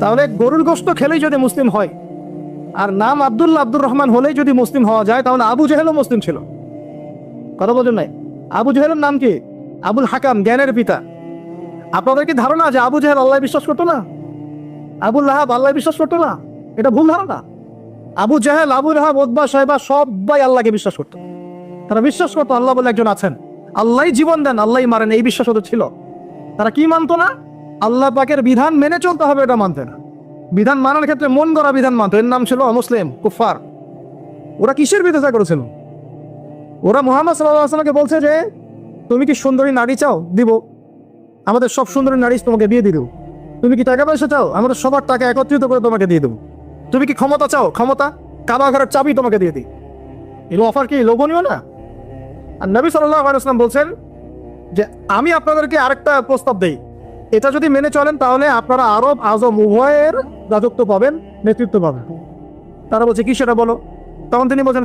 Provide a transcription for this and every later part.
তাহলে গরুর গোস্ত খেলেই যদি মুসলিম হয়, আর নাম আব্দুল্লাহ আব্দুর রহমান হলেই যদি মুসলিম হওয়া যায়, তাহলে আবু জেহেলও মুসলিম ছিল। কথা বলছেন নাই? আবু জেহেলের নাম কি? আবুল হাকাম, জ্ঞানের পিতা। আপনাদের কি ধারণা যে আবু জেহেল আল্লাহ বিশ্বাস করতো না? আবুল লাহাব আল্লাহ বিশ্বাস করতো না? এটা ভুল ধারণা। আবু জাহেল, আবু লাহাব ওদবা সাহেবা সবাই আল্লাহকে বিশ্বাস করতো। তারা বিশ্বাস করতো, আল্লাহ বলে একজন আছেন। আল্লাহ জীবন দেন আল্লাহ মারেন, এই বিশ্বাস ওদের ছিল। তারা কি মানতো না? আল্লাহ পাকের বিধান মেনে চলতে হবে এটা মানতে না। বিধান মানার ক্ষেত্রে মন গড়া বিধান মানতো এর নাম ছিল অমুসলিম কুফার ওরা কিসের বিরোধিতা করেছিল? ওরা মোহাম্মদ সাল্লাহ বলছে যে, তুমি কি সুন্দরী নারী চাও? দিব। আমাদের সব সুন্দরী নারী তোমাকে দিয়ে দেবো। তুমি কি টাকা পয়সা চাও? আমাদের সবার টাকা একত্রিত করে তোমাকে দিয়ে দেবো। তুমি কি ক্ষমতা চাও? ক্ষমতা? কাবা ঘরের চাবি তোমাকে দিয়ে দিই। এই অফার কি লোভনীয় না? আর নবী সাল্লাহ আলাইসলাম বলছেন যে, আমি আপনাদেরকে আরেকটা প্রস্তাব দেই। এটা যদি মেনে চলেন, তাহলে আপনারা আরব আজম উভয়ের রাজত্ব পাবেন, নেতৃত্ব পাবেন। তারা বলছে, কি সেটা বলো? তখন তিনি বলছেন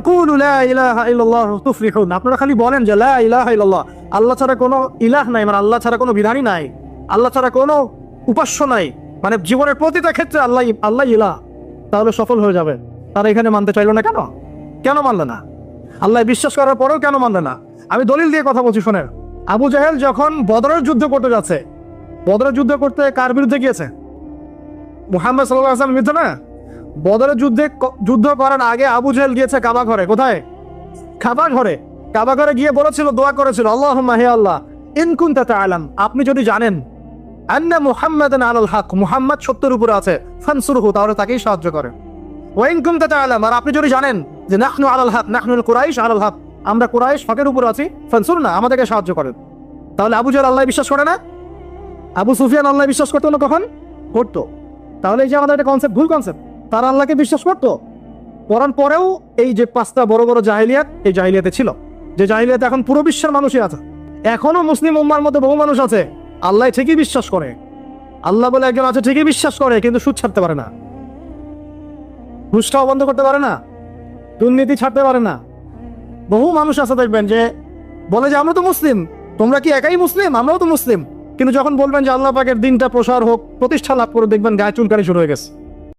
আপনারা খালি বলেন যে লা ইলাহা ইল্লাল্লাহ। আল্লাহ ছাড়া কোনো ইলাহ নাই মানে আল্লাহ ছাড়া কোনো বিধানই নাই। আল্লাহ ছাড়া কোনো উপাস্য নাই। মানে জীবনের প্রতিটা ক্ষেত্রে আল্লাহ আল্লাহ ইলাহ। তাহলে সফল হয়ে যাবে তারা এখানে মানতে চাইল না কেন? কেন মানলে না? আল্লাহ বিশ্বাস করার পরেও কেন মানলে না? আমি দলিল দিয়ে কথা বলছি, শোনেন। আবু জাহেল যখন বদরের যুদ্ধ করতে যাচ্ছে বদরের যুদ্ধ করতে কার বিরুদ্ধে গিয়েছে? মুহাম্মদ সাল্লাহ আসলাম বিরুদ্ধে না? বদরের যুদ্ধে যুদ্ধ করার আগে আবু জাহেল গিয়েছে কাবা ঘরে। কোথায়? কাবা ঘরে। কাবা ঘরে গিয়ে বলেছিল, দোয়া করেছিল আল্লাহ হে আল্লাহ ইনকুন তাতে আলাম আপনি যদি জানেন, আন্না মুহাম্মাদ আলাল হক, মুহাম্মদ সত্যের উপরে আছে, ফানসুরহু, তাহলে তাকেই সাহায্য করে। ওয়াইনকুম তাতে আলাম আর আপনি যদি জানেন যে নাহনু আলাল হক নাহনু কুরাইশ আলাল হক, আমরা কুরাইশ হকের উপর আছি, ফানসুর না, আমাদেরকে সাহায্য করেন। তাহলে আবু জাহেল আল্লাহ বিশ্বাস করে না? আবু সুফিয়ান আল্লাহ বিশ্বাস করতো না কখন? করতো। তাহলে এই যে আমাদের একটা কনসেপ্ট ভুল কনসেপ্ট তারা আল্লাহকে বিশ্বাস করতো? করার পরেও এই যে পাঁচটা বড় বড় জাহিলিয়াত এই জাহিলিয়াতে ছিল। যে জাহিলিয়াতে এখন পুরো বিশ্বের মানুষই আছে। এখনও মুসলিম উম্মার মধ্যে বহু মানুষ আছে। আল্লাহ ঠিকই বিশ্বাস করে। আল্লাহ বলে একজন আছে, ঠিকই বিশ্বাস করে, কিন্তু সুদ ছাড়তে পারে না। ঘুষটাও বন্ধ করতে পারে না। দুর্নীতি ছাড়তে পারে না। বহু মানুষ আছে দেখবেন যে বলে যে, আমরা তো মুসলিম। তোমরা কি একাই মুসলিম? আমরাও তো মুসলিম। কিন্তু যখন বলবেন যে আল্লাহ পাকের দিনটা প্রসার হোক, প্রতিষ্ঠা লাভ করে দেখবেন গায়ে চুলকানি শুরু হয়ে গেছে।